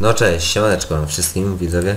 No cześć, siemaneczko wszystkim widzowie.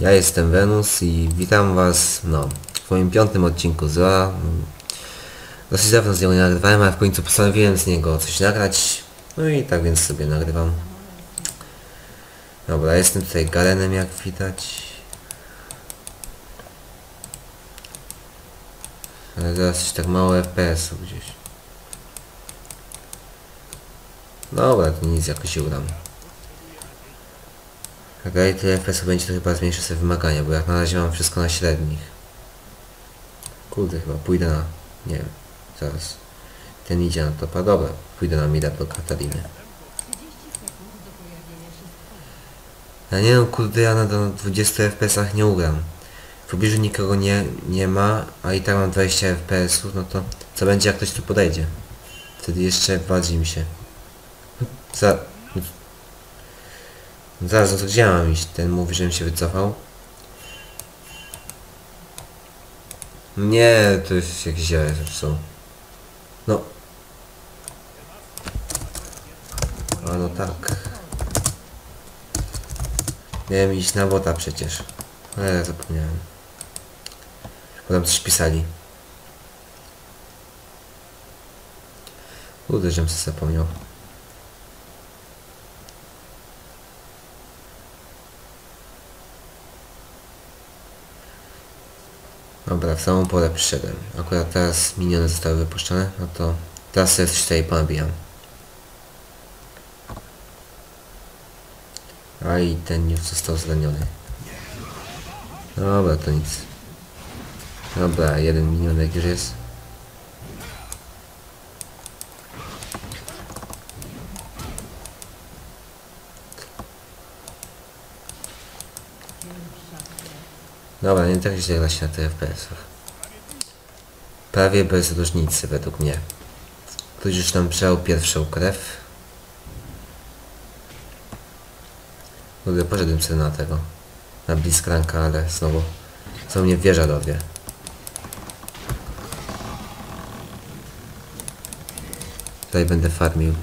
Ja jestem Wenus i witam was no, w moim piątym odcinku z Roa. Ym, Dosyć dawno z niego nie nagrywałem, ale w końcu postanowiłem z niego coś nagrać. No i tak więc sobie nagrywam. Dobra, jestem tutaj Garenem jak widać. Ale teraz coś tak mało FPS-ów gdzieś. Dobra, to nic, jakoś się Jak daje tyle FPS będzie to chyba zmniejszę sobie wymagania, bo jak na razie mam wszystko na średnich. Kurde, chyba pójdę na... nie wiem, zaraz. Ten idzie na topa, dobra, pójdę na mida do Katariny. Ja nie wiem, kurde, ja na 20 FPS-ach nie ugram. W pobliżu nikogo nie, nie ma, a i tak mam 20 FPS-ów, no to co będzie jak ktoś tu podejdzie? Wtedy jeszcze bardziej mi się... Za... Zaraz, no to gdzie mam iść? Ten mówi, żebym się wycofał. Nie, to jest jakieś ziele są. No. A no tak. Miałem iść na bota przecież. Ale zapomniałem. Potem coś pisali. Kurde, żem sobie zapomniał. Dobra, w samą porę przyszedłem. Akurat teraz miniony zostały wypuszczone, no to teraz sobie coś tutaj ponabijam. A i ten news został zleniony. Dobra, to nic. Dobra, jeden minionek już jest. Dobra, nie tak źle gra się na tych FPS-ach. Prawie bez różnicy według mnie. Ktoś już tam przejął pierwszą krew. Kurde, poszedłem sobie na tego. Na Blitzcranka, ale znowu... Co mnie wieża dowie. Tutaj będę farmił.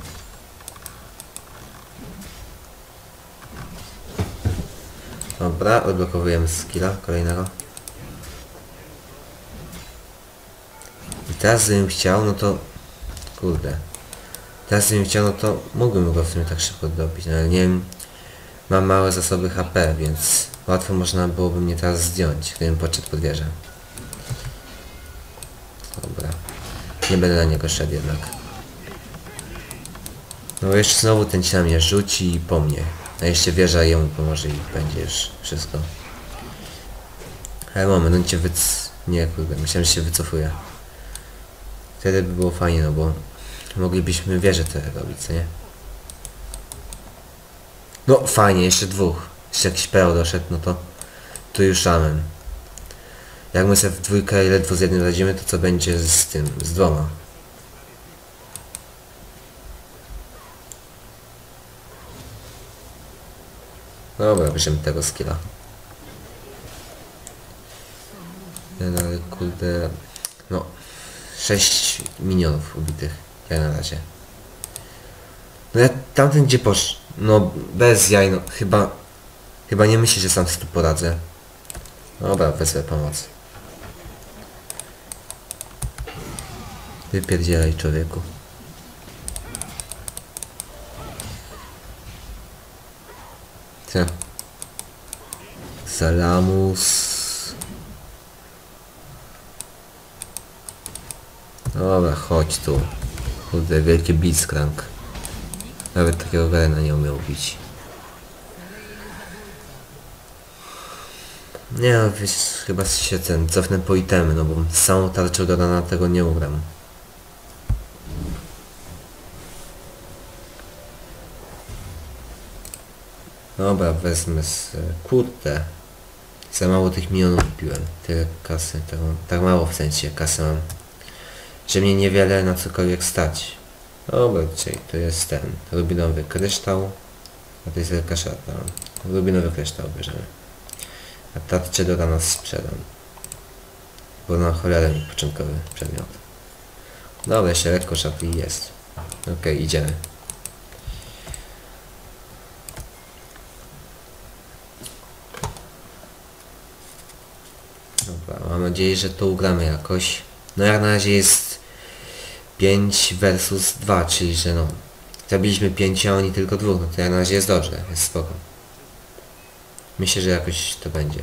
Dobra, odblokowujemy skilla kolejnego. I teraz gdybym chciał, no to... Kurde. Teraz gdybym chciał, no to mógłbym go w sumie tak szybko dobić, no ale nie wiem... Mam małe zasoby HP, więc łatwo można byłoby mnie teraz zdjąć, gdybym podszedł pod wieżę. Dobra. Nie będę na niego szedł jednak. No jeszcze znowu ten ci na mnie rzuci i po mnie. A jeszcze wieża jemu pomoże i będzie już wszystko. Ale moment, on cię wyc... Nie, kurde, myślałem, że się wycofuje. Wtedy by było fajnie, no bo moglibyśmy wieżę tyle robić, co nie? No fajnie, jeszcze dwóch. Jeszcze jakiś peł doszedł, no to tu już amen. Jak my sobie w dwójkę ledwo z jednym radzimy, to co będzie z tym, z dwoma? Dobra, bierzemy tego skilla. No ale kurde... No... 6 minionów ubitych. Ja na razie. No ja tamten gdzie posz... No bez jaj, no chyba... Chyba nie myślę, że sam sobie tu poradzę. Dobra, wezmę pomoc. Wypierdzielaj człowieku. Co? Salamus. Dobra, chodź tu. Kurde, wielki blitzcrank. Nawet takiego Garena nie umiał bić. Nie no, wiesz, chyba się ten, cofnę po itemy, no bo samą tarczą do rana tego nie ugram. Dobra, wezmę z... Kurde. Za mało tych milionów kupiłem. Tyle kasy, tak, tak mało w sensie kasy mam. Że mnie niewiele na cokolwiek stać. Dobra, czyli to jest ten. Rubinowy kryształ. A to jest wielka szatna. Rubinowy kryształ bierzemy. A tarczę do rana sprzedam. Bo na cholerę mi początkowy przedmiot. Dobra, jeszcze lekko szaty jest. Okej, okay, idziemy. Nadzieję, że to ugramy jakoś. No jak na razie jest 5 versus 2, czyli że no zabiliśmy 5, a oni tylko dwóch, no to jak na razie jest dobrze, jest spoko. Myślę, że jakoś to będzie.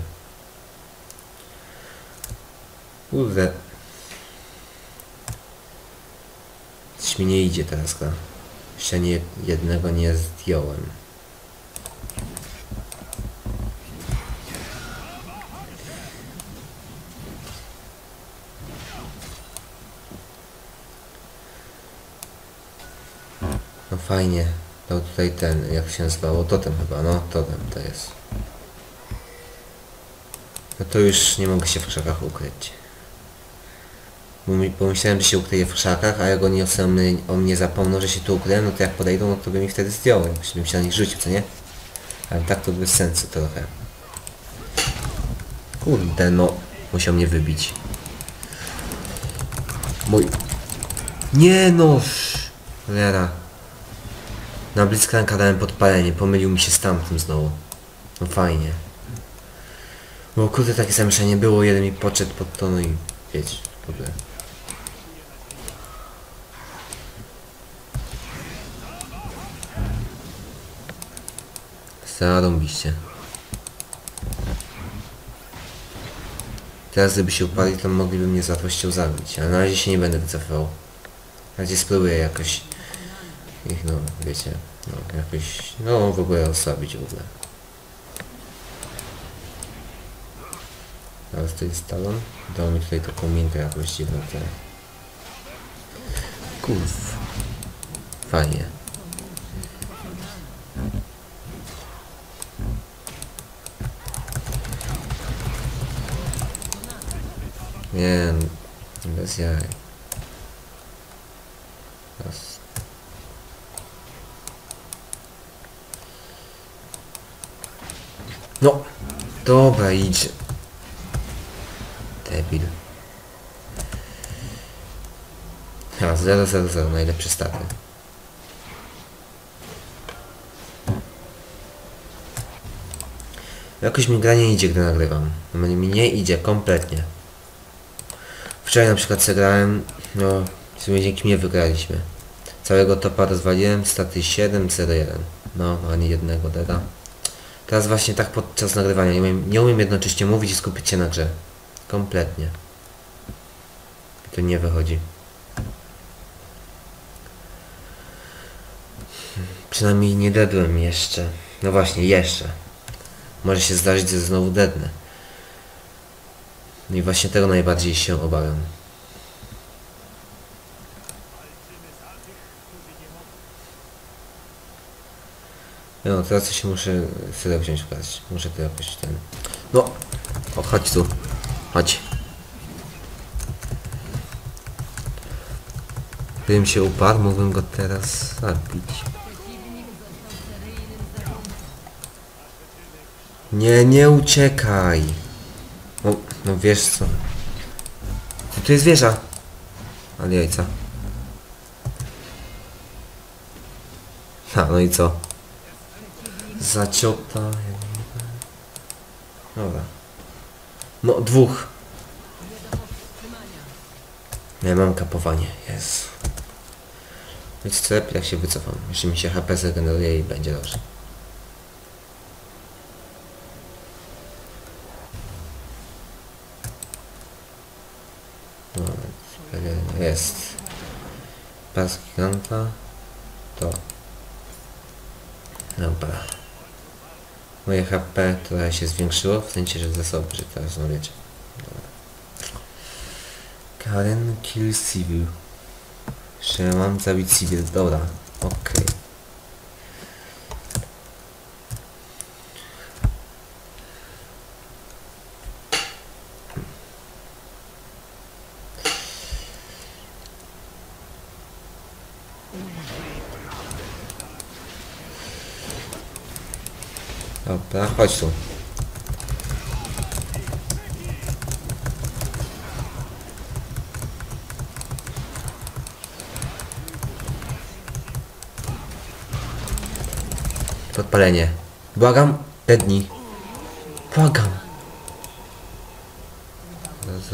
Kurde. Coś mi nie idzie teraz, gra. Jeszcze nie, jednego nie zdjąłem. No fajnie. To tutaj ten, jak się nazywało, totem chyba, no totem to jest. No to już nie mogę się w krzakach ukryć. Bo mi- Pomyślałem, że się ukryje w krzakach, a jak oni o, mnie, zapomną, że się tu ukryłem, no to jak podejdą, no to by mi wtedy zdjął, jakbyś bym się na nich rzucił, co nie? Ale tak to bez sensu trochę. Kurde, no. Musiał mnie wybić. Mój... Nie no! Cholera. Na Blitzcranka dałem podpalenie, pomylił mi się z tamtym znowu. No fajnie. Bo kurde takie zamieszanie było, jeden mi podszedł pod to, no i wiecie, ogóle. Zarąbiście. Teraz gdyby się upadli, to mogliby mnie z łatwością zabić, ale na razie się nie będę wycofywał. Na razie spróbuję jakoś ich, no wiecie, no jakoś, no w ogóle osłabić w ogóle. Teraz to jest talon. Dał mi tutaj taką minkę jakąś dziwną tyle. Kurw. Fajnie. Nie, bez jaj. Raz. No, dobra, idź. Debil. A, 0, 0, 0, najlepszy staty. Jakoś mi gra nie idzie, gdy nagrywam. Mi mi nie idzie kompletnie. Wczoraj na przykład zagrałem, no, w sumie dzięki mnie wygraliśmy. Całego topa rozwaliłem, staty 7, 0, 1. No, ani jednego deda. Teraz właśnie tak podczas nagrywania nie umiem, nie umiem jednocześnie mówić i skupić się na grze. Kompletnie. To nie wychodzi. Przynajmniej nie dedłem jeszcze. No właśnie, jeszcze. Może się zdarzyć, że znowu dednę. No i właśnie tego najbardziej się obawiam. No, teraz się muszę chwilę wziąć garść. Muszę to jakoś ten... No! O, chodź tu. Chodź. Gdybym się uparł, mógłbym go teraz zabić. Nie, nie uciekaj. No, no wiesz co. Tu, tu jest wieża. Ale jajca. Ha, no i co? Zaciota. Dobra. No, dwóch. Nie mam kapowanie, jest. Więc co jak się wycofam. Jeszcze mi się HP zregeneruje i będzie dobrze. No, jest. Pas giganta. To. Dobra. Moje HP trochę się zwiększyło, w sensie, że zasoby, że teraz no wiecie. Karen kill civil. Jeszcze mam zabić civil, dobra. Okej. Dobra, chodź tu. Podpalenie. Błagam, dedni. Błagam.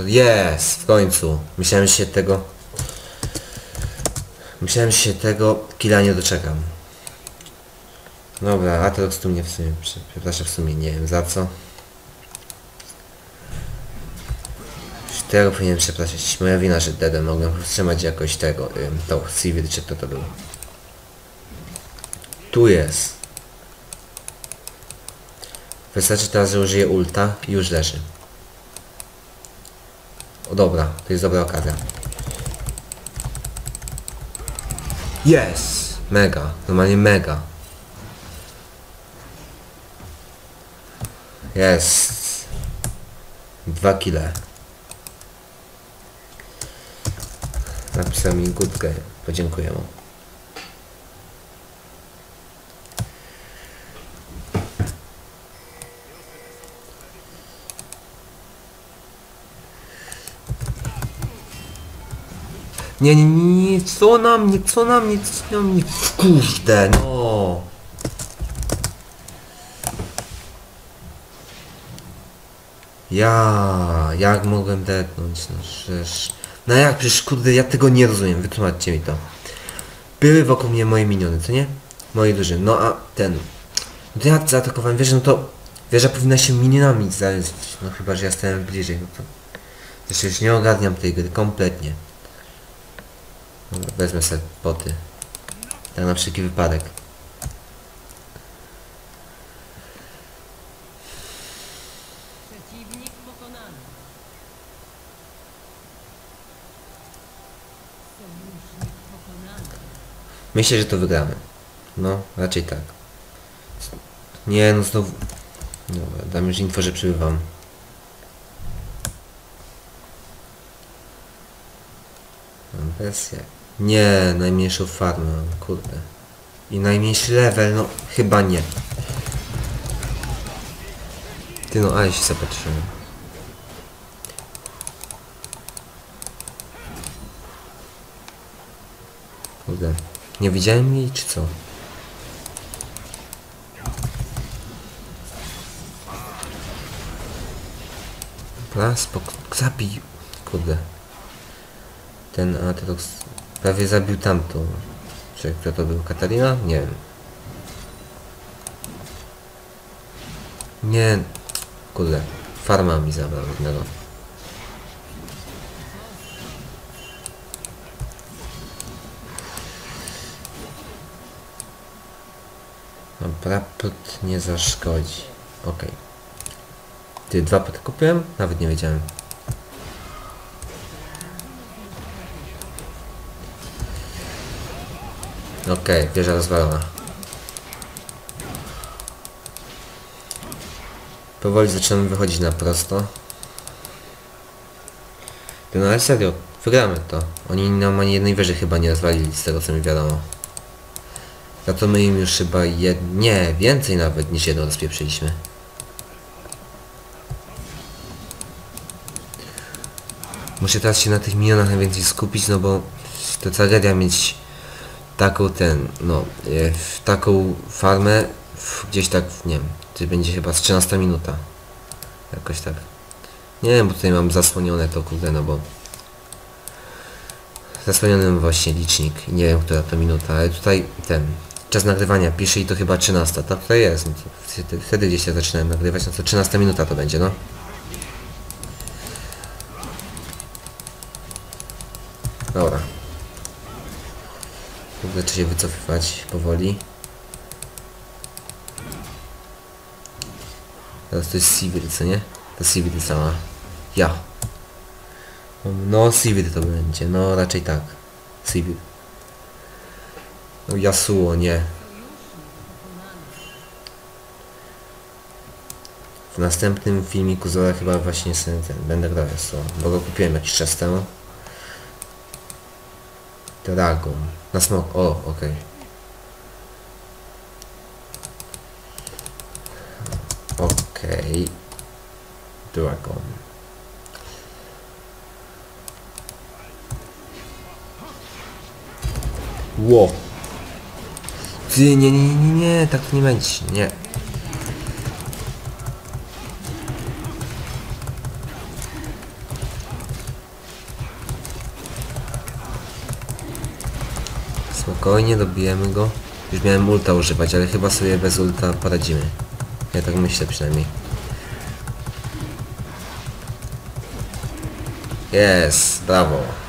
Jest! W końcu! Myślałem, się tego... Myślałem, się tego killa nie doczekam. Dobra, Atrox tu mnie w sumie... prze- Przepraszam, w sumie nie wiem za co. Tego powinienem przepraszać. Moja wina, że Dedem mogłem powstrzymać jakoś tego... Ym, to, Civil, czy kto to był. Tu jest. Wystarczy teraz, że użyję ulta i już leży. O dobra, to jest dobra okazja. Yes! Mega, normalnie mega. Jest. Dwa kile. Napisał mi gutkę, podziękuję mu. Nie, nie, nie, co na mnie, co na mnie, co na mnie, kurde, no. Ja, jak mogłem detnąć, no przecież... No jak, przecież kurde, ja tego nie rozumiem, wytłumaczcie mi to. Były wokół mnie moje miniony, co nie? Moje drużyny, no a ten... No to ja zaatakowałem wieżę, no to... Wieża powinna się minionami zaleźć, no chyba, że ja stałem bliżej, no to... Zresztą już nie ogarniam tej gry kompletnie. Dobra, wezmę sobie poty. Tak na wszelki wypadek. Myślę, że to wygramy. No, raczej tak. Nie, no znowu... Dobra, dam już info, że przybywam. Mam presję. Nie, najmniejszą farmę, kurde. I najmniejszy level, no chyba nie. Ty no, ale się zapatrzyłem. Kurde. Nie widziałem jej, czy co? Dobra, spoko... Zabij... Kurde. Ten Atrox prawie zabił tamtą. Czy kto to był? Katarina? Nie wiem. Nie... Kurde. Farma mi zabrał jednego. Dobra, pot nie zaszkodzi. Okej. Ty dwa poty kupiłem? Nawet nie wiedziałem. Okej, wieża rozwalona. Powoli zaczynamy wychodzić na prosto. No ale serio, wygramy to. Oni nam ani jednej wieży chyba nie rozwalili, z tego co mi wiadomo. Za to my im już chyba jed... Nie, więcej nawet niż jedną rozpieprzyliśmy. Muszę teraz się na tych minionach najwięcej skupić, no bo to tragedia mieć taką ten, no, e, taką farmę w, gdzieś tak, nie wiem, to będzie chyba z 13 minuta. Jakoś tak. Nie wiem, bo tutaj mam zasłonione to kurde, no bo zasłoniony właśnie licznik i nie wiem, która to minuta, ale tutaj ten czas nagrywania pisze i to chyba 13, tak to jest, no to wtedy, gdzieś ja zaczynałem nagrywać, no to 13 minuta to będzie, no. Dobra. Zaczę się wycofywać powoli. Teraz to jest Civil, co nie? To Civil sama. Ja. No, Civil to będzie. No, raczej tak. Civil. No, nie. W następnym filmiku Zora chyba właśnie ten, będę grał Yasuo, bo go kupiłem jakiś czas temu. Dragon. Na smok. O, okej. Okej. Dragon. Ło. Ty, nie, nie, nie, nie, tak to nie będzie, nie. Spokojnie, dobijemy go. Już miałem ulta używać, ale chyba sobie bez ulta poradzimy. Ja tak myślę przynajmniej. Jest, brawo.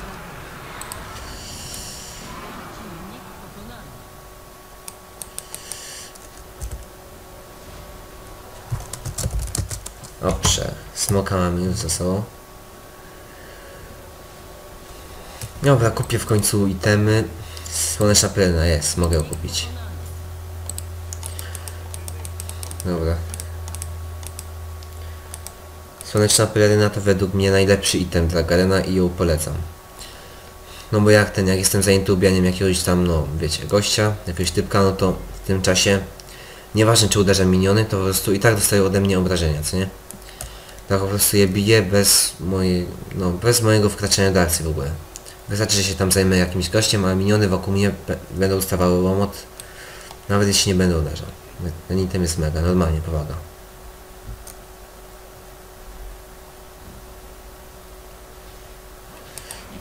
Smoka mamy już za sobą. Dobra, kupię w końcu itemy. Słoneczna pylena jest, mogę ją kupić. Dobra. Słoneczna peleryna to według mnie najlepszy item dla Garena i ją polecam. No bo jak ten, jak jestem zajęty ubijaniem jakiegoś tam, no wiecie, gościa, jakiegoś typka, no to w tym czasie nieważne czy uderza miniony, to po prostu i tak dostają ode mnie obrażenia, co nie? Tak po prostu je biję bez mojej, no bez mojego wkraczania do akcji w ogóle. Wystarczy, że się tam zajmę jakimś gościem, a miniony wokół mnie będą stawały łomot, nawet jeśli nie będę uderzał. Ten item jest mega, normalnie powaga.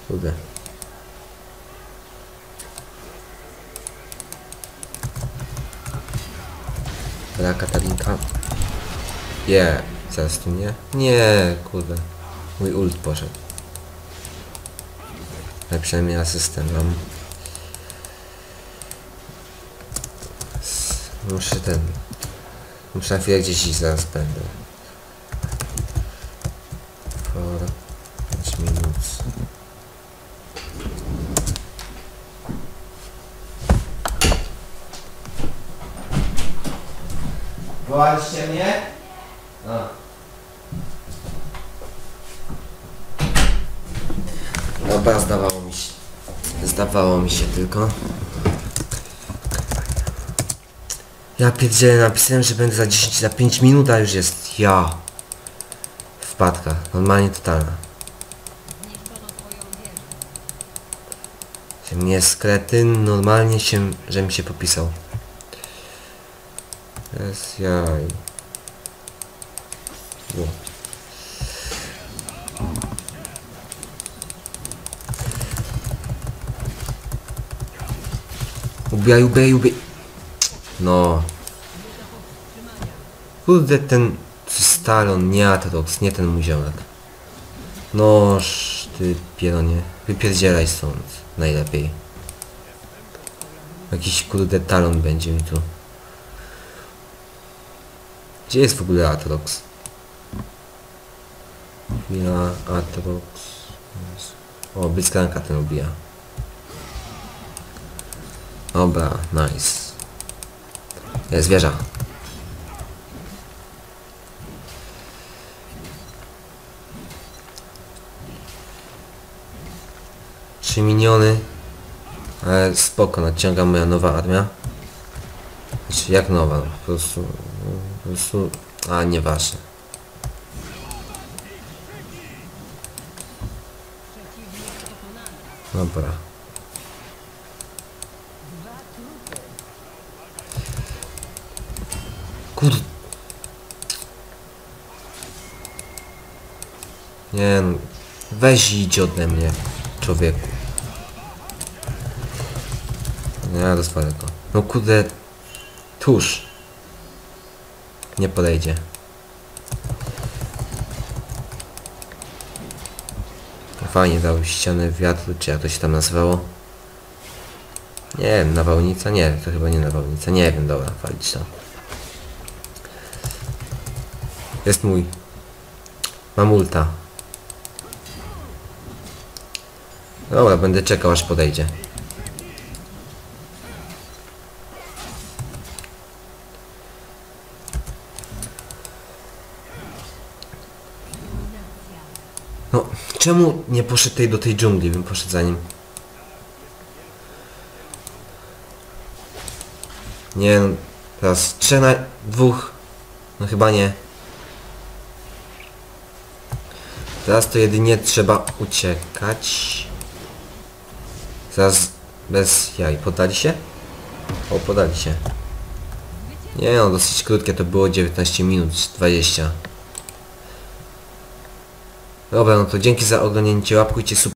Kurde. Dobra, Katarinka. Je, tu nie? Nie, kurde. Mój ult poszedł. Ale przynajmniej asystent mam. Muszę ten... Muszę na chwilę gdzieś iść, zaraz będę. For 5 minut. Wołaliście mnie? A. Dobra, zdawało mi się. Zdawało mi się tylko. Ja pierdzielę, napisałem, że będę za 10, za 5 minut, a już jest ja. Wpadka, normalnie totalna. Się mnie skretyn, normalnie się, że mi się popisał. Jest jaj. Ubijaj, ubijaj, ubijaj. No. Kurde, ten Stalon, nie Atrox, nie ten mój ziomek. Noż, ty pieronie. Wypierdzielaj stąd. Najlepiej. Jakiś kurde talon będzie mi tu. Gdzie jest w ogóle Atrox? Chwila, Atrox. O, Blitzcranka ten ubija. Dobra, nice. Jest wieża. Trzy miniony. Ale spoko, nadciąga moja nowa armia. Znaczy jak nowa? No, po prostu... Po prostu... A, nieważne. Dobra. Kur... Nie no. Weź idź ode mnie, człowieku. Nie, rozwalę go. No kurde... Tuż. Nie podejdzie. Fajnie dał ścianę wiatru, czy jak to się tam nazywało. Nie wiem, nawałnica? Nie, to chyba nie nawałnica. Nie wiem, dobra, walić to. Jest mój. Mam ulta. Dobra, będę czekał aż podejdzie. No, czemu nie poszedł tej do tej dżungli? Bym poszedł za nim. Nie no, teraz trzech na dwóch. No chyba nie. Teraz to jedynie trzeba uciekać. Zaraz bez jaj. Podali się? O, podali się. Nie no, dosyć krótkie to było 19 minut, 20. Dobra, no to dzięki za oglądnięcie, łapkujcie sub